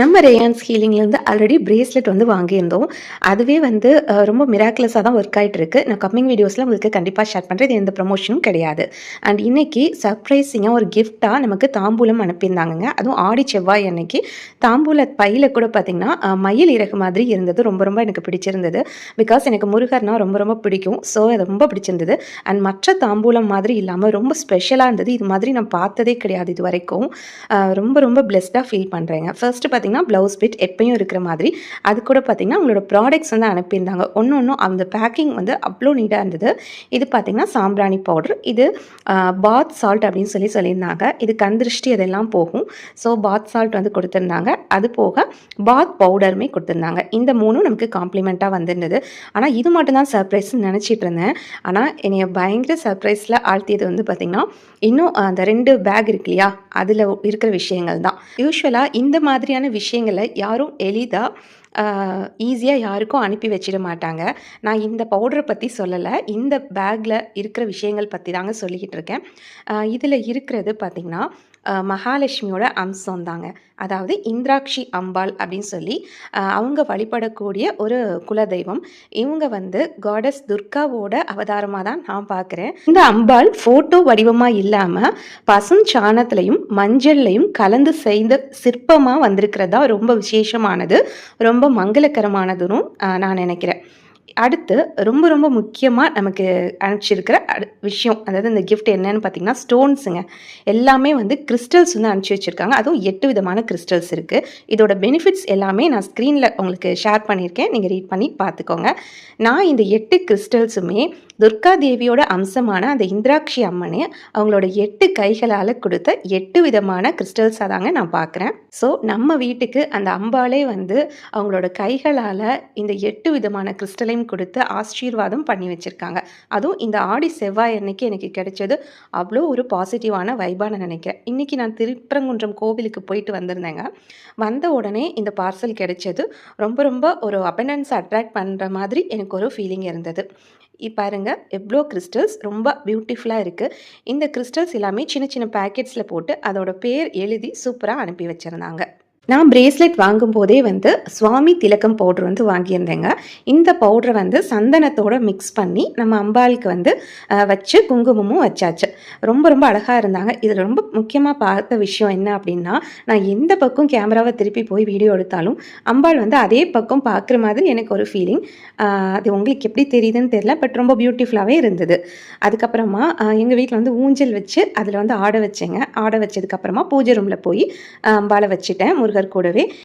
நம்ம ரேயான்ஸ் ஹீலிங்லேருந்து already bracelet வந்து வாங்கியிருந்தோம். அதுவே வந்து ரொம்ப மிராக்குலஸாக தான் ஒர்க் ஆகிட்டு இருக்கு நான் கம்மிங் வீடியோஸில் உங்களுக்கு கண்டிப்பாக ஷேர் பண்ணுறது இது எந்த ப்ரமோஷனும் கிடையாது. அண்ட் இன்றைக்கி சர்ப்ரைஸிங்காக ஒரு கிஃப்டாக நமக்கு தாம்பூலம் அனுப்பியிருந்தாங்கங்க. அதுவும் ஆடி செவ்வாய் அன்னைக்கு. தாம்பூல பையில் கூட பார்த்திங்கன்னா மயில் இறகு மாதிரி இருந்தது. ரொம்ப ரொம்ப எனக்கு பிடிச்சிருந்தது. பிகாஸ் எனக்கு முருகர்னா ரொம்ப ரொம்ப பிடிக்கும். ஸோ அது ரொம்ப பிடிச்சிருந்தது. அண்ட் மற்ற தாம்பூலம் மாதிரி இல்லாமல் ரொம்ப ஸ்பெஷலாக இருந்தது. இது மாதிரி நான் பார்த்ததே கிடையாது இது வரைக்கும். ரொம்ப ரொம்ப பிளெஸ்டாக ஃபீல் பண்ணுறேங்க ஃபர்ஸ்ட் பார்த்தீங்கன்னா ப்ளவுஸ் பிட் எப்பயும் இருக்கிற மாதிரி. அது கூட பார்த்தீங்கன்னா அவங்களோட ப்ராடக்ட்ஸ் வந்து அனுப்பியிருந்தாங்க. ஒன்று ஒன்றும் அந்த பேக்கிங் வந்து அவ்வளோ நீட்டாக இருந்தது. இது பார்த்தீங்கன்னா சாம்பிராணி பவுடர் இது பாத் சால்ட் அப்படின்னு சொல்லி சொல்லியிருந்தாங்க. இது கந்திருஷ்டி அதெல்லாம் போகும். ஸோ பாத் சால்ட் வந்து கொடுத்துருந்தாங்க. அது போக பாத் பவுடருமே கொடுத்துருந்தாங்க. இந்த மூணும் நமக்கு காம்ப்ளிமெண்ட்டாக வந்திருந்தது. ஆனால் இது மட்டும்தான் சர்ப்ரைஸ்னு நினச்சிட்டு இருந்தேன். ஆனால் என்னைய பயங்கர சர்ப்ரைஸில் ஆழ்த்தியது வந்து பார்த்திங்கன்னா இன்னும் அந்த ரெண்டு பேக் இருக்கு இல்லையா? அதில் இருக்கிற விஷயங்கள் தான் யூஸ்வலாக இந்த மாதிரியான விஷயங்களை யாரும் எளிதாக ஈஸியாக யாருக்கும் அனுப்பி வச்சிட மாட்டாங்க. நான் இந்த பவுடரை பற்றி சொல்லலை. இந்த பேக்கில் இருக்கிற விஷயங்கள் பற்றி தாங்க சொல்லிக்கிட்டு இருக்கேன். இதில் இருக்கிறது பார்த்திங்கன்னா மகாலட்சுமியோட அம்சம் தாங்க அதாவது இந்திராட்சி அம்பாள் அப்படின்னு சொல்லி அவங்க வழிபடக்கூடிய ஒரு குலதெய்வம். இவங்க வந்து காடஸ் துர்காவோட அவதாரமாக தான் நான் பார்க்குறேன். இந்த அம்பாள் ஃபோட்டோ வடிவமாக இல்லாமல் பசும் சாணத்துலையும் மஞ்சள்லையும் கலந்து செய்த சிற்பமாக வந்திருக்கிறதா ரொம்ப விசேஷமானது. ரொம்ப மங்களகரமானதுன்னு நான் நினைக்கிறேன். அடுத்து ரொம்ப ரொம்ப முக்கியமாக நமக்கு அனுப்பிச்சிருக்கிற அடு விஷயம் அதாவது இந்த கிஃப்ட் என்னன்னு பார்த்தீங்கன்னா ஸ்டோன்ஸுங்க எல்லாமே வந்து கிறிஸ்டல்ஸ் வந்து அனுப்பிச்சி வச்சுருக்காங்க. அதுவும் எட்டு விதமான கிறிஸ்டல்ஸ் இருக்குது இதோட பெனிஃபிட்ஸ் எல்லாமே நான் ஸ்க்ரீனில் உங்களுக்கு ஷேர் பண்ணியிருக்கேன். நீங்கள் ரீட் பண்ணி பார்த்துக்கோங்க நான் இந்த எட்டு கிறிஸ்டல்ஸுமே துர்கா தேவியோட அம்சமான அந்த இந்திராட்சி அம்மனே அவங்களோட எட்டு கைகளால் கொடுத்த எட்டு விதமான கிறிஸ்டல்ஸாக தாங்க நான் பார்க்குறேன் ஸோ நம்ம வீட்டுக்கு அந்த அம்பாலே வந்து அவங்களோட கைகளால் இந்த எட்டு விதமான கிறிஸ்டலையும் கொடுத்து ஆசீர்வாதம் பண்ணி வச்சுருக்காங்க. அதுவும் இந்த ஆடி செவ்வாய் அன்னைக்கு எனக்கு கிடைச்சது. அவ்வளோ ஒரு பாசிட்டிவான வைபாக நான் நினைக்கிறேன். இன்றைக்கி நான் திருப்பரங்குன்றம் கோவிலுக்கு போயிட்டு வந்திருந்தேங்க. வந்த உடனே இந்த பார்சல் கிடைச்சது. ரொம்ப ரொம்ப ஒரு அபண்டன்ஸ் அட்ராக்ட் பண்ணுற மாதிரி எனக்கு ஒரு ஃபீலிங் இருந்தது. பாருங்கள் பாருங்க எவ்வளோ கிறிஸ்டல்ஸ் ரொம்ப பியூட்டிஃபுல்லாக இருக்குது இந்த கிறிஸ்டல்ஸ் எல்லாமே சின்ன சின்ன பேக்கெட்ஸில் போட்டு அதோட பேர் எழுதி சூப்பராக அனுப்பி வச்சுருந்தாங்க. நான் பிரேஸ்லெட் வாங்கும்போதே வந்து சுவாமி திலக்கம் பவுடர் வந்து வாங்கியிருந்தேங்க. இந்த பவுடரை வந்து சந்தனத்தோட மிக்ஸ் பண்ணி நம்ம அம்பாளுக்கு வந்து வச்சு குங்குமமும் வச்சாச்சு. ரொம்ப ரொம்ப அழகாக இருந்தாங்க. இதில் ரொம்ப முக்கியமாக பார்த்த விஷயம் என்ன அப்படின்னா நான் எந்த பக்கம் கேமராவை திருப்பி போய் வீடியோ எடுத்தாலும் அம்பாள் வந்து அதே பக்கம் பார்க்குற மாதிரி எனக்கு ஒரு ஃபீலிங் அது உங்களுக்கு எப்படி தெரியுதுன்னு தெரியல பட் ரொம்ப பியூட்டிஃபுல்லாகவே இருந்தது. அதுக்கப்புறமா எங்கள் வீட்டில் வந்து ஊஞ்சல் வச்சு அதில் வந்து ஆட வச்சேங்க. ஆட வச்சதுக்கப்புறமா பூஜை ரூமில் போய் அம்பாளை வச்சுட்டேன். முருகர் கூடவே